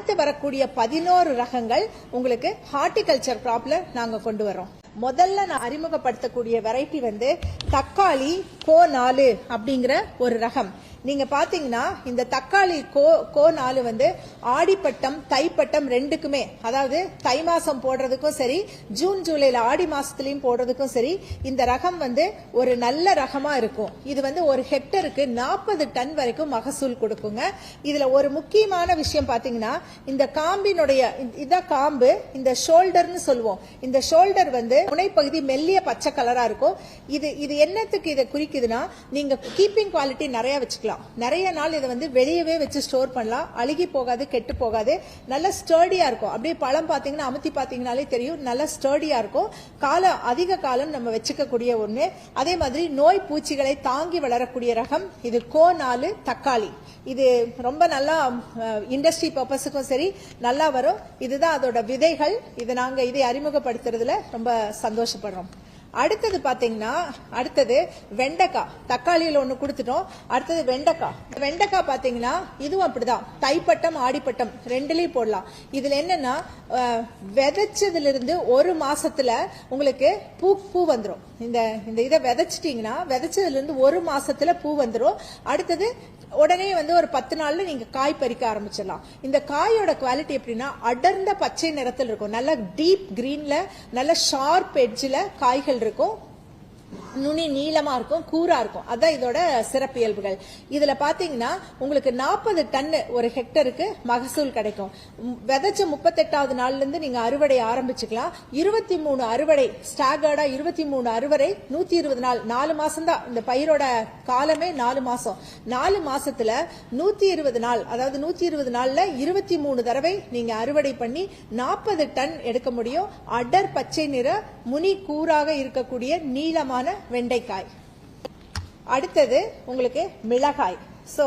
அடுத்து வரக்கூடிய பதினோரு ரகங்கள் உங்களுக்கு ஹார்டிகல்ச்சர் கிராப்ல நாங்க கொண்டு வரோம் முதல்ல நான் அறிமுகப்படுத்தக்கூடிய வெரைட்டி வந்து தக்காளி கோ நாலு அப்படிங்கிற ஒரு ரகம். நீங்க பாத்தீங்கன்னா இந்த தக்காளி கோ கோ நாலு வந்து ஆடிப்பட்டம் தைப்பட்டம் ரெண்டுக்குமே. அதாவது தை மாசம் போடுறதுக்கும் சரி ஜூன் ஜூலைல ஆடி மாசத்துலயும் போடுறதுக்கும் சரி இந்த ரகம் வந்து ஒரு நல்ல ரகமா இருக்கும். இது வந்து ஒரு ஹெக்டருக்கு நாற்பது டன் வரைக்கும் மகசூல் கொடுக்குங்க. இதுல ஒரு முக்கியமான விஷயம் பாத்தீங்கன்னா இந்த காம்பினுடைய இதான் காம்பு இந்த ஷோல்டர்னு சொல்லுவோம். இந்த ஷோல்டர் வந்து முனைப்பகுதி மெல்லிய பச்சை கலரா இருக்கும். இது இது என்னத்துக்கு இதை குறிக்குதுன்னா நீங்க கீப்பிங் குவாலிட்டி நிறைய வச்சுக்கலாம். நிறைய நாள் இதை வந்து வெளியவே வச்சு ஸ்டோர் பண்ணலாம். அழுகி போகாது கெட்டு போகாது. நல்ல ஸ்டர்டியா இருக்கும். அப்படியே பழம் பார்த்தீங்கன்னா அமுத்தி பார்த்தீங்கனாலே தெரியும். நல்ல ஸ்டர்டியா இருக்கும். காலம் அதிக காலம் நம்ம வச்சுக்கக்கூடிய ஒன்று அதே மாதிரி நோய் பூச்சிகளை தாங்கி வளரக்கூடிய ரகம் இது கோ நாலு தக்காளி. இது ரொம்ப நல்லா இண்டஸ்ட்ரி பர்பஸுக்கும் சரி நல்லா வரும். இதுதான் அதோட விதைகள். இது நாங்கள் இதை அறிமுகப்படுத்துறதுல ரொம்ப சந்தோஷப்படுறோம். அடுத்தது பாத்தீங்கன்னா அடுத்தது வெண்டைக்காய். தக்காளியில் ஒன்று கொடுத்துட்டோம். அடுத்தது வெண்டைக்காய். வெண்டைக்காய் பாத்தீங்கன்னா இதுவும் அப்படிதான். தைப்பட்டம் ஆடிப்பட்டம் ரெண்டுலேயும் போடலாம். இதுல என்னன்னா விதைச்சதுல இருந்து ஒரு மாசத்துல உங்களுக்கு பூ பூ வந்துடும் இந்த இந்த இதை விதைச்சிட்டீங்கன்னா விதைச்சதுல இருந்து ஒரு மாசத்துல பூ வந்துடும் அடுத்தது உடனே வந்து ஒரு பத்து நாளில் நீங்கள் காய் பறிக்க ஆரம்பிச்சிடலாம். இந்த காயோட குவாலிட்டி எப்படின்னா அடர்ந்த பச்சை நிறத்தில் இருக்கும். நல்ல டீப் க்ரீனில் நல்ல ஷார்ப் எட்ஜில் காய்கள் இருக்கும். நுனி நீளமா இருக்கும் கூரா இருக்கும். அதான் இதோட சிறப்பியல்புகள் இதுல பாத்தீங்கன்னா உங்களுக்கு நாற்பது டன் ஒரு ஹெக்டருக்கு மகசூல் கிடைக்கும். விதைச்ச முப்பத்தெட்டாவது நாள்ல இருந்து நீங்க அறுவடை ஆரம்பிச்சுக்கலாம். இருபத்தி மூணு அறுவடை ஸ்டாகர்டா இருபத்தி மூணு அறுவடை நூத்தி இருபது நாள் நாலு மாசம் தான் இந்த பயிரோட காலமே நாலு மாசம். நாலு மாசத்துல நூத்தி இருபது நாள் அதாவது நூத்தி இருபது நாள்ல இருபத்தி மூணு தடவை நீங்க அறுவடை பண்ணி நாற்பது டன் எடுக்க முடியும். அடர் பச்சை நிற முனி கூறாக இருக்கக்கூடிய நீளமான வெண்டைக்காய். அடுத்தது உங்களுக்கு மிளகாய். சோ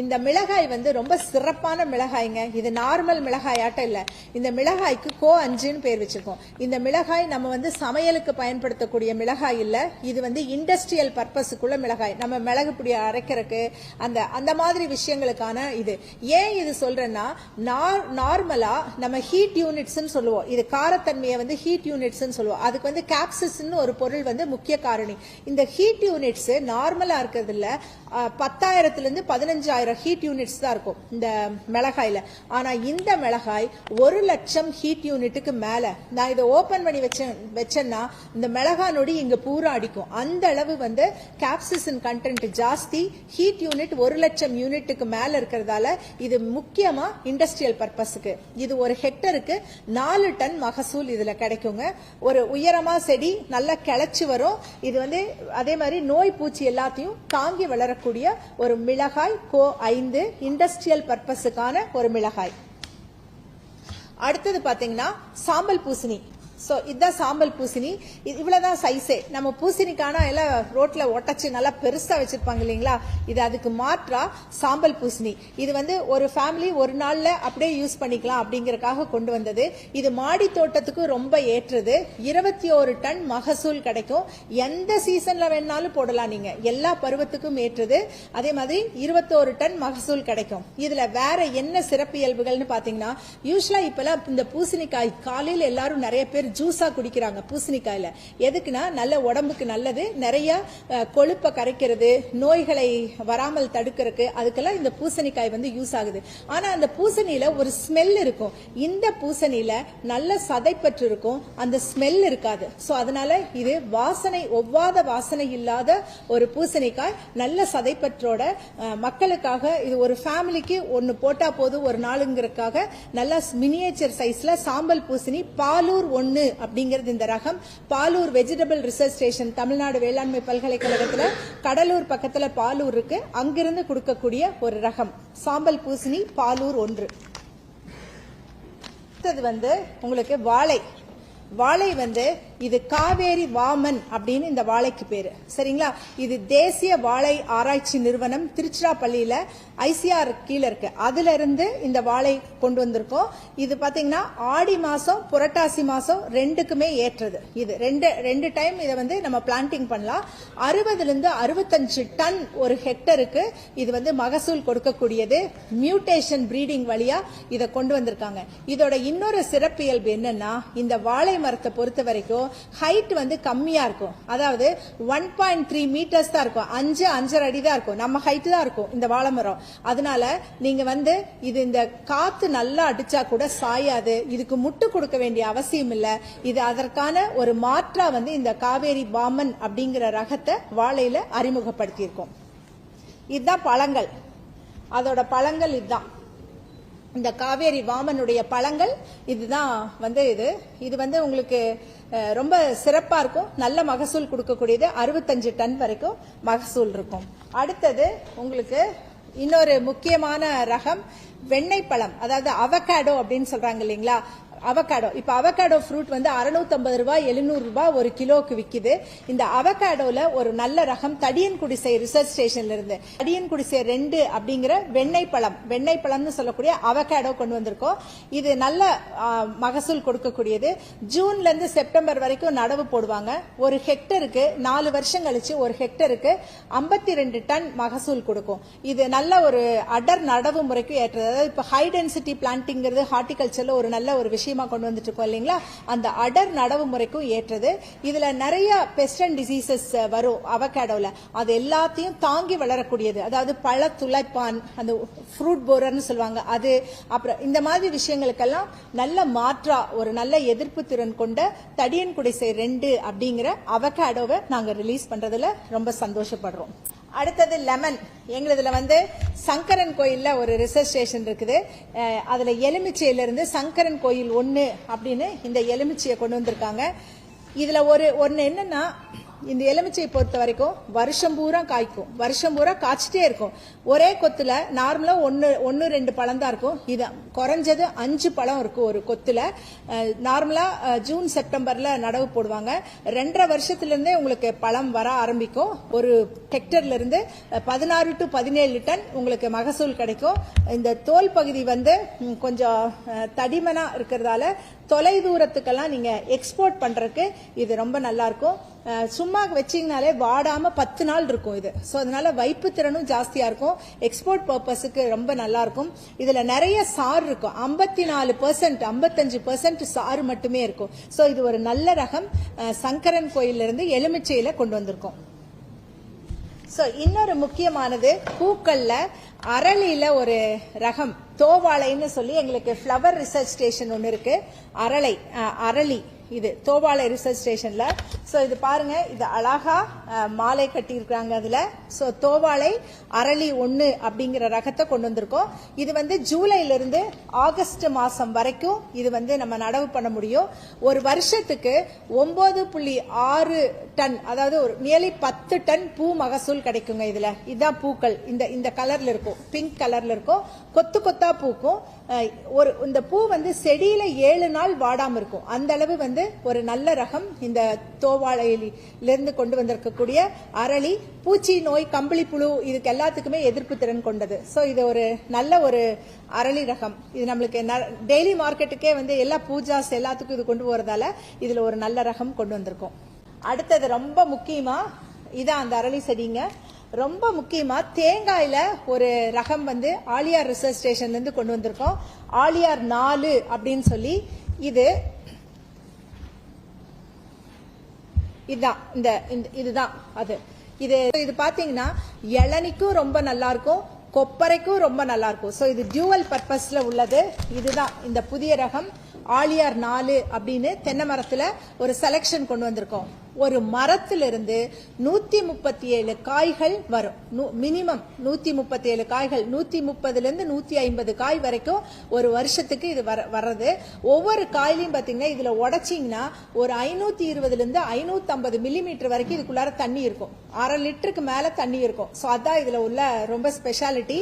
இந்த மிளகாய் வந்து ரொம்ப சிறப்பான மிளகாய்ங்க. இது நார்மல் மிளகாயாட்டம் இல்ல. இந்த மிளகாய்க்கு கோ அஞ்சுன்னு பேர் வச்சிருக்கோம். இந்த மிளகாய் நம்ம வந்து சமையலுக்கு பயன்படுத்தக்கூடிய மிளகாய் இல்ல. இது வந்து இண்டஸ்ட்ரியல் பர்பஸுக்குள்ள மிளகாய். நம்ம மிளகு பொடி அரைக்கிறதுக்கு அந்த அந்த மாதிரி விஷயங்களுக்கான இது. ஏன் இது சொல்றேன்னா நார்மலா நம்ம ஹீட் யூனிட்ஸ்னு சொல்லுவோம். இது காரத்தன்மையை வந்து ஹீட் யூனிட்ஸ்னு சொல்லுவோம். அதுக்கு வந்து கேப்சிஸ்ன்னு ஒரு பொருள் வந்து முக்கிய காரணி. இந்த ஹீட் யூனிட்ஸ் நார்மலா இருக்கிறதுல பத்தாயிரத்துல வந்து பதினஞ்சாயிரம் ஹீட் யூனிட்ஸ் தான் இருக்கும் இந்த மிளகாயில். ஆனால் இந்த மிளகாய் ஒரு லட்சம் ஹீட் யூனிட்டுக்கு மேலே. நான் இதை ஓப்பன் பண்ணி வச்சேன் வச்சேன்னா இந்த மிளகாய் நொடி இங்கே பூரா அடிக்கும். அந்த அளவு வந்து கேப்சிசன் கண்டென்ட் ஜாஸ்தி. ஹீட் யூனிட் ஒரு லட்சம் யூனிட்டுக்கு மேலே இருக்கிறதால இது முக்கியமாக இண்டஸ்ட்ரியல் பர்பஸுக்கு இது ஒரு ஹெக்டருக்கு நாலு டன் மகசூல் இதில் கிடைக்குங்க. ஒரு உயரமாக செடி நல்லா கிளச்சி வரும். இது வந்து அதே மாதிரி நோய் பூச்சி எல்லாத்தையும் தாங்கி வளரக்கூடிய ஒரு மிளகாய் கோ ஐந்து இண்டஸ்ட்ரியல் பர்பஸுக்கான ஒரு மிளகாய். அடுத்தது பாத்தீங்கன்னா சாம்பல் பூசணி. ஸோ இதுதான் சாம்பல் பூசணி. இது சைஸே நம்ம பூசணிக்கான எல்லாம் ரோட்டில் ஒட்டச்சு நல்லா பெருசாக வச்சுருப்பாங்க இல்லைங்களா? இது அதுக்கு மாற்றா சாம்பல் பூசணி. இது வந்து ஒரு ஃபேமிலி ஒரு நாளில் அப்படியே யூஸ் பண்ணிக்கலாம் அப்படிங்கிறக்காக கொண்டு வந்தது. இது மாடி தோட்டத்துக்கு ரொம்ப ஏற்றது. இருபத்தி ஒரு டன் மகசூல் கிடைக்கும். எந்த சீசனில் வேணாலும் போடலாம் நீங்கள் எல்லா பருவத்துக்கும் ஏற்றது. அதே மாதிரி இருபத்தோரு டன் மகசூல் கிடைக்கும். இதில் வேற என்ன சிறப்பியல்புகள்னு பார்த்தீங்கன்னா யூஸ்வலாக இப்போலாம் இந்த பூசணிக்காய் காலையில் எல்லாரும் நிறைய பேர் ஜூஸாக குடிக்கிறாங்க பூசணிக்காயில். எதுக்குன்னா நல்ல உடம்புக்கு நல்லது நிறைய கொழுப்பை கரைக்கிறது நோய்களை வராமல் தடுக்கிறதுக்கு அதுக்கெல்லாம் இந்த பூசணிக்காய் வந்து யூஸ் ஆகுது. ஆனால் அந்த பூசணியில் ஒரு ஸ்மெல் இருக்கும். இந்த பூசணியில் நல்ல சதைப்பற்று இருக்கும் அந்த ஸ்மெல் இருக்காது. ஸோ அதனால இது வாசனை ஒவ்வாத வாசனை இல்லாத ஒரு பூசணிக்காய் நல்ல சதைப்பற்றோட மக்களுக்காக இது ஒரு ஃபேமிலிக்கு ஒன்று போட்டால் போதும் ஒரு நாளுங்கிறதுக்காக நல்லா மினியேச்சர் சைஸில் சாம்பல் பூசணி பாலூர் ஒன்று ஒன்று அப்படிங்கிறது இந்த ரகம். Palur vegetable research station Tamil Nadu வேளாண்மை பல்கலைக்கழகத்தில் கடலூர் பக்கத்தில் பாலூர் இருக்கு. அங்கிருந்து கொடுக்கக்கூடிய ஒரு ரகம். சாம்பல் பூசணி பாலூர் ஒன்று. அடுத்தது வந்து உங்களுக்கு வாழை. வாழை வந்து இது காவேரி வாமன் அப்படின்னு இந்த வாழைக்கு பேர். சரிங்களா? இது தேசிய வாழை ஆராய்ச்சி நிறுவனம் திருச்சிராப்பள்ளியில் ஐசிஆர் கீழே இருக்கு. அதுல இருந்து இந்த வாழை கொண்டு வந்திருக்கோம். இது பார்த்தீங்கன்னா ஆடி மாதம் புரட்டாசி மாதம் ரெண்டுக்குமே ஏற்றது. இது ரெண்டு ரெண்டு டைம் இதை வந்து நம்ம பிளான்டிங் பண்ணலாம். அறுபதுலேருந்து அறுபத்தஞ்சு டன் ஒரு ஹெக்டருக்கு இது வந்து மகசூல் கொடுக்கக்கூடியது. மியூட்டேஷன் பிரீடிங் வழியாக இதை கொண்டு வந்திருக்காங்க. இதோட இன்னொரு சிறப்பியல்பு என்னன்னா இந்த வாழை மரத்தை பொறுத்த வரைக்கும் ஹைட் வந்து கம்மியாக இருக்கும். அதாவது ஒன் பாயிண்ட் த்ரீ மீட்டர்ஸ் தான் இருக்கும். அஞ்சு அஞ்சரை அடி தான் இருக்கும். நம்ம ஹைட் தான் இருக்கும் இந்த வாழை மரம். அதனால நீங்க வந்து இது இந்த காத்து நல்லா அடிச்சா கூட சாயாது. இதுக்கு முட்டு கொடுக்க வேண்டிய அவசியம் இல்லை. இது அதற்கான ஒரு மாற்றா வந்து இந்த காவேரி பாமன் அப்படிங்கிற ரகத்தை வாழையில அறிமுகப்படுத்தியிருக்கோம். இதுதான் பழங்கள். அதோட பழங்கள் இதுதான். இந்த காவேரி வாமனுடைய பழங்கள் இதுதான் வந்து இது. இது வந்து உங்களுக்கு ரொம்ப சிறப்பா இருக்கும். நல்ல மகசூல் கொடுக்கக்கூடியது அறுபத்தஞ்சு டன் வரைக்கும் மகசூல் இருக்கும். அடுத்தது உங்களுக்கு இன்னொரு முக்கியமான ரகம் வெண்ணெய் பழம். அதாவது அவகாடோ அப்படின்னு சொல்றாங்க இல்லைங்களா? அவகாடோ இப்போ அவகாடோ ஃப்ரூட் வந்து 650 ரூபாய் 700 ரூபாய் ஒரு கிலோவுக்கு விற்கிது இந்த அவகாடோல ஒரு நல்ல ரகம் தடியன் குடிசை ரிசர்ச் ஸ்டேஷன்ல இருந்து. தடியன் குடிசை ரெண்டு அப்படிங்கிற வெண்ணெய் பழம். வெண்ணெய் பழம்னு சொல்லக்கூடிய அவகாடோ கொண்டு வந்திருக்கோம். இது நல்ல மகசூல் கொடுக்கக்கூடியது. ஜூன்ல இருந்து செப்டம்பர் வரைக்கும் நடவு போடுவாங்க. ஒரு ஹெக்டருக்கு நாலு வருஷம் கழிச்சு ஒரு ஹெக்டருக்கு 52 ரெண்டு டன் மகசூல் கொடுக்கும். இது நல்ல ஒரு அடர் நடவு முறைக்கு ஏற்றது. அதாவது இப்போ ஹை டென்சிட்டி பிளான்டிங்கிறது ஹார்டிகல்ச்சர்ல ஒரு நல்ல ஒரு விஷயம். கொண்டு வந்துட்டு இருக்கோம் இல்லைங்களா? அந்த அடர் நடவு முறைக்கும் ஏற்றது. இதுல நிறைய பெஸ்ட் அண்ட் டிசீசஸ் வரும் அவகேடோல அது எல்லாத்தையும் தாங்கி வளரக்கூடியது. அதாவது பழ துளைப்பான் அந்த ஃப்ரூட் போரர்னு சொல்லுவாங்க அது. அப்புறம் இந்த மாதிரி விஷயங்களுக்கெல்லாம் நல்ல மாற்றா ஒரு நல்ல எதிர்ப்பு திறன் கொண்ட தடியன் குடிசை ரெண்டு அப்படிங்கிற அவகேடோவை நாங்க ரிலீஸ் பண்றதுல ரொம்ப சந்தோஷப்படுறோம். அடுத்தது லெமன். எங்களுதுல வந்து சங்கரன் கோயிலில் ஒரு ரிசர்ச் ஸ்டேஷன் இருக்குது. அதில் எலுமிச்சையிலிருந்து இருந்து சங்கரன் கோயில் ஒன்று அப்படின்னு இந்த எலுமிச்சையை கொண்டு வந்திருக்காங்க. இதில் ஒரு ஒன்று என்னன்னா இந்த எலுமிச்சையை பொறுத்த வரைக்கும் வருஷம் பூரா காய்க்கும். வருஷம் பூரா காய்ச்சிட்டே இருக்கும். ஒரே கொத்துல நார்மலா ஒன்று ஒன்று ரெண்டு பழம் தான் இருக்கும். இது குறைஞ்சது அஞ்சு பழம் இருக்கும் ஒரு கொத்துல. நார்மலாக நார்மலா ஜூன் செப்டம்பர்ல நடவு போடுவாங்க. ரெண்டரை வருஷத்துல இருந்தே உங்களுக்கு பழம் வர ஆரம்பிக்கும். ஒரு ஹெக்டர்ல இருந்து பதினாறு டு பதினேழு டன் உங்களுக்கு மகசூல் கிடைக்கும். இந்த தோல் பகுதி வந்து கொஞ்சம் தடிமனாக தடிமனா இருக்கிறதால தொலை தூரத்துக்கெல்லாம் நீங்கள் எக்ஸ்போர்ட் பண்ணுறதுக்கு இது ரொம்ப நல்லாயிருக்கும் சும்மா வச்சீங்கனாலே வாடாமல் பத்து நாள் இருக்கும் இது. ஸோ அதனால் வைப்பு திறனும் ஜாஸ்தியாக இருக்கும். எக்ஸ்போர்ட் பர்பஸுக்கு ரொம்ப நல்லாயிருக்கும் இதில் நிறைய சாறு இருக்கும். ஐம்பத்தி நாலு பர்சன்ட் ஐம்பத்தஞ்சு பர்சன்ட் சாறு மட்டுமே இருக்கும். ஸோ இது ஒரு நல்ல ரகம். சங்கரன் கோயில்ல இருந்து கொண்டு வந்திருக்கோம். சோ இன்னொரு முக்கியமானது பூக்கள்ல அரளியில ஒரு ரகம் தோவாழைன்னு சொல்லி எங்களுக்கு ஃப்ளவர் ரிசர்ச் ஸ்டேஷன் ஒன்று இருக்கு. அரளை அரளி இது தோவாளை ரிசர்ச் ஸ்டேஷன்ல சோ இது பாருங்க இது அழகா மாலை கட்டியிருக்கிறாங்க அதில். ஸோ தோவாளை அரளி ஒன்று அப்படிங்கிற ரகத்தை கொண்டு வந்திருக்கோம். இது வந்து ஜூலையிலிருந்து ஆகஸ்ட் மாதம் வரைக்கும் இது வந்து நம்ம நடவு பண்ண முடியும். ஒரு வருஷத்துக்கு ஒம்பது புள்ளி ஆறு டன் அதாவது ஒரு நியர்லி பத்து டன் பூ மகசூல் கிடைக்குங்க இதில். இதுதான் பூக்கள். இந்த இந்த கலரில் இருக்கும். பிங்க் கலரில் இருக்கும். கொத்து கொத்தா பூக்கும். ஒரு இந்த பூ வந்து செடியில ஏழு நாள் வாடாமல் இருக்கும். அந்த அளவு வந்து ஒரு நல்ல ரகம் இந்த தோவாழையிலிருந்து கொண்டு இருக்கக்கூடிய அரளி பூச்சி நோய் கம்பளி புழு இதுக்கு எல்லாத்துக்குமே எதிர்ப்பு திறன் கொண்டது. சோ இது ஒரு நல்ல ஒரு அரளி ரகம். இது நம்மளுக்கு டெய்லி மார்க்கெட்டுக்கே வந்து எல்லா பூஜாஸ் எல்லாத்துக்கும் இது கொண்டு போறதால இதுல ஒரு நல்ல ரகம் கொண்டு வந்திருக்கோம். அடுத்தது ரொம்ப முக்கியமா இதான் அந்த அரளி செடிங்க. ரொம்ப முக்கியமா தேங்காயில ஒரு ரகம் வந்து ஆலியார் ரிசர்ச் ஸ்டேஷன்ல இருந்து கொண்டு வந்திருக்கோம். ஆலியார் நாலு அப்படின்னு சொல்லி இது இதுதான் இந்த இந்த- இதுதான் அது. இது இது பார்த்தீங்கன்னா இளநிக்கும் ரொம்ப நல்லா இருக்கும் கொப்பரைக்கும் ரொம்ப நல்லா இருக்கும் ஸோ இது டியூவல் பர்பஸ்ல உள்ளது. இதுதான் இந்த புதிய ரகம். ஆழியார் நாலு அப்படின்னு தென்னை மரத்துல ஒரு செலெக்ஷன் கொண்டு வந்திருக்கோம். ஒரு மரத்திலிருந்து நூத்தி முப்பத்தி ஏழு காய்கள் வரும். மினிமம் நூத்தி முப்பத்தி ஏழு காய்கள் நூத்தி முப்பதுல இருந்து நூத்தி ஐம்பது காய் வரைக்கும் ஒரு வருஷத்துக்கு இது வர வர்றது. ஒவ்வொரு காயிலையும் பாத்தீங்கன்னா இதுல உடைச்சிங்கன்னா ஒரு ஐநூத்தி இருபதுல இருந்து ஐநூத்தி ஐம்பது மில்லிமீட்டர் வரைக்கும் இதுக்குள்ளார தண்ணி இருக்கும். அரை லிட்டருக்கு மேல தண்ணி இருக்கும். ஸோ அதான் இதுல உள்ள ரொம்ப ஸ்பெஷாலிட்டி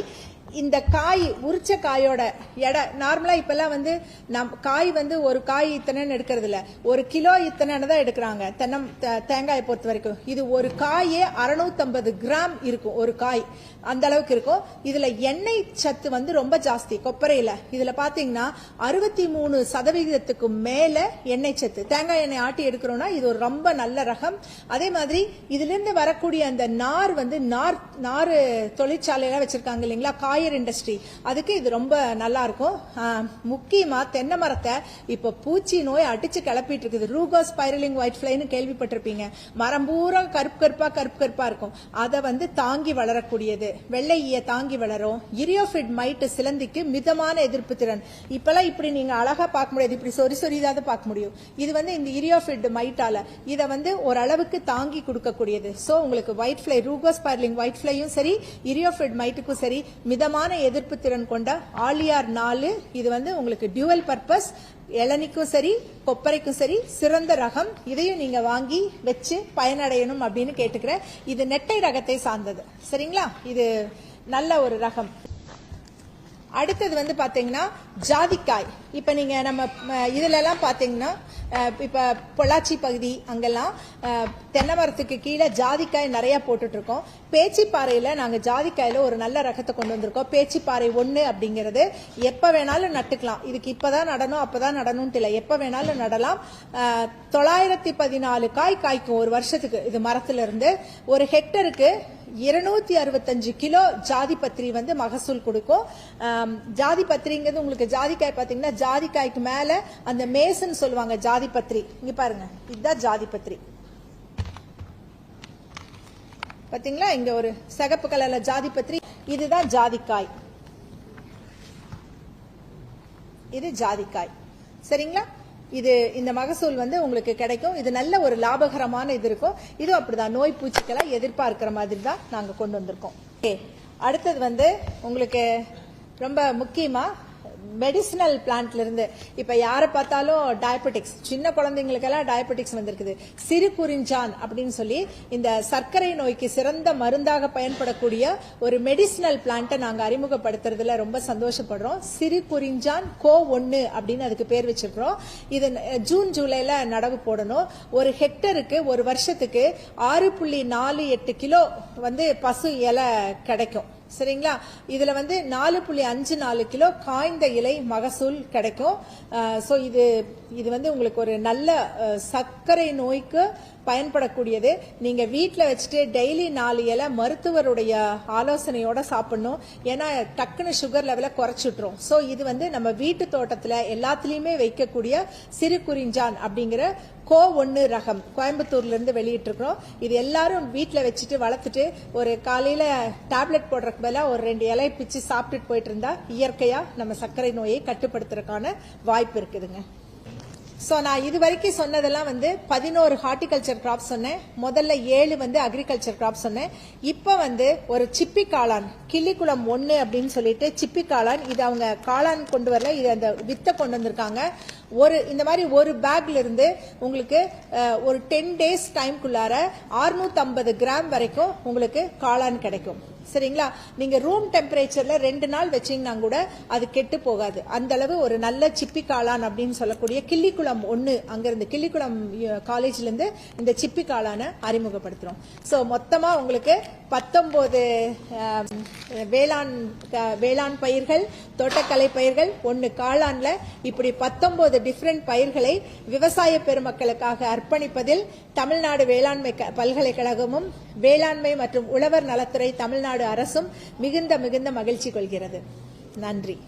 இந்த காய் உரிச்ச காயோட எடை நார்மலாக இப்போல்லாம் வந்து நம் காய் வந்து ஒரு காய் இத்தனைன்னு எடுக்கிறது இல்லை ஒரு கிலோ இத்தனைன்னு தான் எடுக்கிறாங்க. தென்னம் தேங்காயை பொறுத்த வரைக்கும் இது ஒரு காயே 650 கிராம் இருக்கும் ஒரு காய். அந்த அளவுக்கு இருக்கும். இதில் எண்ணெய் சத்து வந்து ரொம்ப ஜாஸ்தி கொப்பரையில். இதில் பார்த்தீங்கன்னா அறுபத்தி மூணு சதவிகிதத்துக்கு மேலே எண்ணெய் சத்து. தேங்காய் எண்ணெய் ஆட்டி எடுக்கிறோம்னா இது ஒரு ரொம்ப நல்ல ரகம். அதே மாதிரி இதுலேருந்து வரக்கூடிய அந்த நார் வந்து நார் நார் தொழிற்சாலையெல்லாம் வச்சுருக்காங்க இல்லைங்களா? காயர் இண்டஸ்ட்ரி அதுக்கு இது ரொம்ப நல்லா இருக்கும் முக்கியமா தென்னை மரத்தை இப்போ பூச்சி நோய் அடிச்சு கிளப்பிட்டு இருக்குது ரூகோ ஸ்பைரலிங் ஒயிட் ஃபிளைன்னு கேள்விப்பட்டிருப்பீங்க. மரம் பூரா கருப்பு கருப்பா கருப்பு கருப்பா இருக்கும். அதை வந்து தாங்கி வளரக்கூடியது. வெள்ளை ஈய தாங்கி வளரும். இரியோஃபிட் மைட்டு சிலந்திக்கு மிதமான எதிர்ப்பு திறன். இப்பெல்லாம் இப்படி நீங்க அழகா பார்க்க முடியாது. இப்படி சொறி சொறிதாவது பார்க்க முடியும். இது வந்து இந்த இரியோஃபிட் மைட்டால இதை வந்து ஓரளவுக்கு தாங்கி கொடுக்கக்கூடியது. சோ உங்களுக்கு white fly rugose spiralling white ஃபிளையும் சரி இரியோஃபிட் மைட்டுக்கும் சரி மிதமான எதிர்ப்பு திறன் கொண்ட ஆலியார் நாலு. இது வந்து உங்களுக்கு டியூவல் பர்பஸ் இளநிக்கும் சரி கொப்பரைக்கும் சரி சிறந்த ரகம். இதையும் நீங்க வாங்கி வச்சு பயனடையணும் அப்படின்னு கேட்டுக்கிறேன். இது நெட்டை ரகத்தை சார்ந்தது. சரிங்களா? இது நல்ல ஒரு ரகம். அடுத்தது வந்து பாத்தீங்கன்னா ஜாதிக்காய். இப்ப நீங்க நம்ம ம, இதுல எல்லாம் பாத்தீங்கன்னா இப்ப பொள்ளாச்சி பகுதி அங்கெல்லாம் தென்னை மரத்துக்கு கீழே ஜாதிக்காய் நிறைய போட்டுட்டு இருக்கோம் பேச்சிப்பாறையில நாங்க ஜாதிக்காயில ஒரு நல்ல ரகத்தை கொண்டு வந்திருக்கோம். பேச்சிப்பாறை ஒண்ணு அப்படிங்கிறது எப்ப வேணாலும் நட்டுக்கலாம். இதுக்கு இப்பதான் நடணும் அப்பதான் நடணும்னு இல்லை. எப்ப வேணாலும் நடலாம். தொள்ளாயிரத்தி பதினாலு காய் காய்க்கும் ஒரு வருஷத்துக்கு இது மரத்துல இருந்து ஒரு ஹெக்டருக்கு இருநூத்தி அறுபத்தஞ்சு கிலோ ஜாதி பத்திரி வந்து மகசூல் கொடுக்கும். ஜாதி பத்திரிங்கிறது உங்களுக்கு ஜாதிக்காய் பாத்தீங்கன்னா ஜாதிக்காய்க்கு மேல அந்த மேசன் சொல்லுவாங்க ஜாதி பத்திரி. இங்க பாருங்க இதுதான் ஜாதி பத்திரி. பாத்தீங்களா இங்க ஒரு சிகப்பு கலர்ல ஜாதி பத்திரி. இதுதான் ஜாதிக்காய் இது ஜாதிக்காய் சரிங்களா? இது இந்த மகசூல் வந்து உங்களுக்கு கிடைக்கும். இது நல்ல ஒரு லாபகரமான இது இருக்கும். இது அப்படிதான். நோய் பூச்சிக்கெல்லாம் எதிர்பார்க்கிற மாதிரி தான் நாங்கள் கொண்டு வந்திருக்கோம். ஓகே. அடுத்தது வந்து உங்களுக்கு ரொம்ப முக்கியமாக மெடிசினல் பிளான்ட்ல இருந்து இப்ப யாரை பார்த்தாலும் டயபெட்டிக்ஸ் சின்ன குழந்தைங்களுக்கெல்லாம் டயபெட்டிக்ஸ் வந்திருக்குது. சிறு குறிஞ்சான் அப்படின்னு சொல்லி இந்த சர்க்கரை நோய்க்கு சிறந்த மருந்தாக பயன்படக்கூடிய ஒரு மெடிசினல் பிளான்ட்டை நாங்க அறிமுகப்படுத்துறதுல ரொம்ப சந்தோஷப்படுறோம். சிறு குறிஞ்சான் கோ ஒன்னு அப்படின்னு அதுக்கு பேர் வச்சிருக்கிறோம். இது ஜூன் ஜூலைல நடவு போடணும். ஒரு ஹெக்டருக்கு ஒரு வருஷத்துக்கு ஆறு புள்ளி நாலு எட்டு கிலோ வந்து பசு இலை கிடைக்கும். சரிங்களா? இதுல வந்து நாலு புள்ளி அஞ்சு நாலு கிலோ காய்ந்த இலை மகசூல் கிடைக்கும். ஸோ இது இது வந்து உங்களுக்கு ஒரு நல்ல சர்க்கரை நோய்க்கு பயன்படக்கூடியது. நீங்க வீட்டில் வச்சுட்டு டெய்லி நாலு இலை மருத்துவருடைய ஆலோசனையோட சாப்பிடணும். ஏன்னா டக்குன்னு சுகர் லெவலை குறைச்சிட்ரும். ஸோ இது வந்து நம்ம வீட்டு தோட்டத்தில் எல்லாத்துலேயுமே வைக்கக்கூடிய சிறு குறிஞ்சான் அப்படிங்கிற கோ ஒன்று ரகம் கோயம்புத்தூர்லேருந்து வெளியிட்டிருக்கிறோம். இது எல்லாரும் வீட்டில் வச்சுட்டு வளர்த்துட்டு ஒரு காலையில் டேப்லெட் போடுறதுக்கு பதிலாக ஒரு ரெண்டு இலை பிச்சு சாப்பிட்டுட்டு போயிட்டு இருந்தா இயற்கையாக நம்ம சர்க்கரை நோயை கட்டுப்படுத்துறதுக்கான வாய்ப்பு இருக்குதுங்க. ஸோ நான் இது வரைக்கும் சொன்னதெல்லாம் வந்து பதினோரு ஹார்டிகல்ச்சர் கிராப் சொன்னேன். முதல்ல ஏழு வந்து அக்ரிகல்ச்சர் கிராப் சொன்னேன். இப்போ வந்து ஒரு சிப்பி காளான் கிள்ளிக்குளம் ஒன்று அப்படின்னு சொல்லிட்டு சிப்பி காளான் இது அவங்க காளான் கொண்டு வரல இது அந்த வித்தை கொண்டு வந்திருக்காங்க. ஒரு இந்த மாதிரி ஒரு பேக்ல இருந்து உங்களுக்கு ஒரு டென் டேஸ் டைம்குள்ளார 650 கிராம் வரைக்கும் உங்களுக்கு காளான் கிடைக்கும். சரிங்களா? நீங்க ரூம் டெம்பரேச்சர்ல ரெண்டு நாள் வச்சீங்கன்னா கூட அது கெட்டு போகாது. அந்த அளவு ஒரு நல்ல சிப்பி காளான் அப்படின்னு சொல்லக்கூடிய கிள்ளிக்குளம் ஒன்று அங்கிருந்து கிள்ளிக்குளம் காலேஜ்ல இருந்து இந்த சிப்பி காளானை அறிமுகப்படுத்துறோம். சோ மொத்தமா உங்களுக்கு பத்தொம்போது வேளாண் க- வேளாண் பயிர்கள் தோட்டக்கலை பயிர்கள் ஒன்று காளான்ல. இப்படி பத்தொம்போது டிஃப்ரெண்ட் பயிர்களை விவசாய பெருமக்களுக்காக அர்ப்பணிப்பதில் தமிழ்நாடு வேளாண்மை க- பல்கலைக்கழகமும் வேளாண்மை மற்றும் உழவர் நலத்துறை தமிழ்நாடு அரசும் மிகுந்த மிகுந்த மகிழ்ச்சி கொள்கிறது. நன்றி.